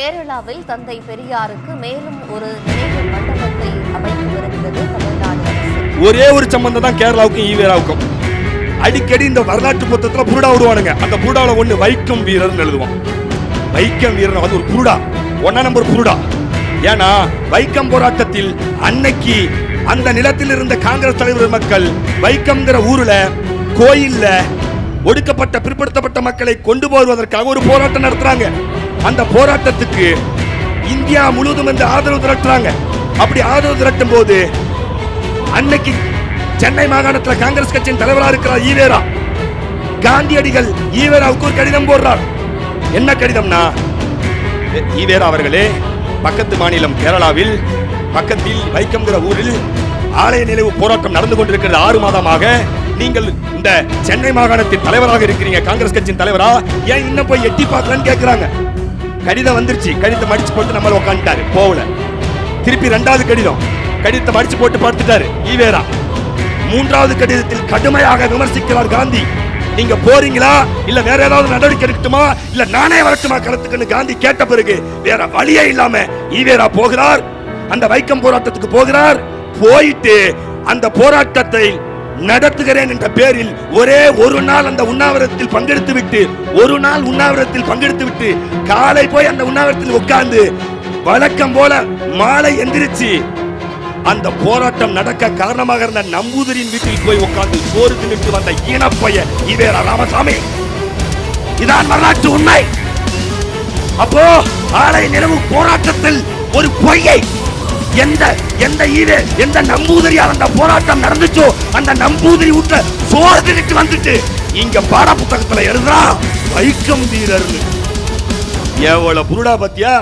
கேரளாவில் தந்தை பெரியாருக்கு மேலும் ஒரு நினைவு மண்டபத்தை அமைக்கவிருக்கிறது தமிழ்நாடு அரசு. ஒரே ஒரு சம்பந்தம் தான் கேரளாவுக்கும் ஈவேராவுக்கும். அடிக்கடி இந்த வரலாற்று புத்தகத்துல புருடா விடுவானுங்க. அந்த புருடாவில் ஒண்ணு வைக்கம் வீரர்னு எழுதுவான் வைக்கம் வீரர் அது ஒரு புருடா. ஒன்னா நம்பர் புருடா. ஏன்னா வைக்கம் போராட்டத்தில் அன்னைக்கு அந்த நிலத்தில் இருந்த காங்கிரஸ் தலைவர் மக்கள் வைக்கம்ங்கிற ஊர்ல கோயில்ல ஒடுக்கப்பட்ட பிற்படுத்தப்பட்ட மக்களை கொண்டு போவதற்காக ஒரு போராட்டம் நடத்துறாங்க. அந்த போராட்டத்துக்கு இந்தியா முழுவதும் இந்த ஆதரவு திரட்டுறாங்க. அப்படி ஆதரவு திரட்டும் போது அன்னைக்கு சென்னை மாகாணத்தில் காங்கிரஸ் கட்சியின் தலைவராக இருக்கிறார் ஈவேரா காந்தியடிகள் ஈவேராவுக்கு ஒரு கடிதம் போடுறார். என்ன கடிதம்னா ஈவேரா அவர்களே பக்கத்து மாநிலம் கேரளாவில் பக்கத்தில் வைக்கம்ங்கிற ஊரில் ஆலய நிலவு போராட்டம் நடந்து கொண்டிருக்கிறது ஆறு மாதமாக நீங்கள் இந்த சென்னை மாகாணத்தின் தலைவராக இருக்கிறீங்க காங்கிரஸ் கட்சியின் தலைவரா ஏன் இன்னும் போய் எட்டி பார்க்கலன்னு கேட்கிறாங்க கடிதம் வந்துருச்சு. கடிதத்தை மடிச்சு போட்டு நம்மள உட்காந்துட்டாரு போகல. திருப்பி ரெண்டாவது கடிதம். கடிதத்தை மடிச்சு போட்டு பார்த்துட்டாரு ஈவேரா. மூன்றாவது கடிதத்தில் கடுமையாக விமர்சிக்கிறார் காந்தி. நீங்க போறீங்களா? இல்ல வேற ஏதாவது நடவடிக்கை எடுக்கட்டுமா? இல்ல நானே வரட்டுமா களத்துக்குன்னு காந்தி கேட்ட பிறகு வேற வழியே இல்லாம ஈவேரா போகிறார். அந்த வைக்கம் போராட்டத்துக்கு போகிறார். போயிட்டு அந்த போராட்டத்தை நடத்துகிறேன் என்ற பேரில் ஒரே ஒரு நாள் அந்த உண்ணாவிரத்தில் பங்கெடுத்து விட்டு ஒரு நாள் உண்ணாவிரத்தில் பங்கெடுத்து விட்டு காலை போய் அந்த உண்ணாவிரத்தில் உட்கார்ந்து வழக்கம் போல மாலை எந்திரிச்சு அந்த போராட்டம் நடக்க காரணமாக இருந்த நம்பூதிரியின் வீட்டில் போய் உட்கார்ந்து சோறு தின்னுட்டு வந்த ஈனப்பைய ஈவேரா ராமசாமி. இதான் வரலாற்று உண்மை. அப்போ ஆலை நிலவு போராட்டத்தில் ஒரு பொய்யை எந்த எந்த ஈவே எந்த நம்பூதிரி அந்த போராட்டம் நடந்துச்சோ அந்த நம்பூதிரி விட்ட சோதனைக்கு வந்துட்டு இங்க பாட புத்தகத்துல எழுதுறா வைக்கம் வீரர்னு எவ்வளவு புருடா பத்தியா?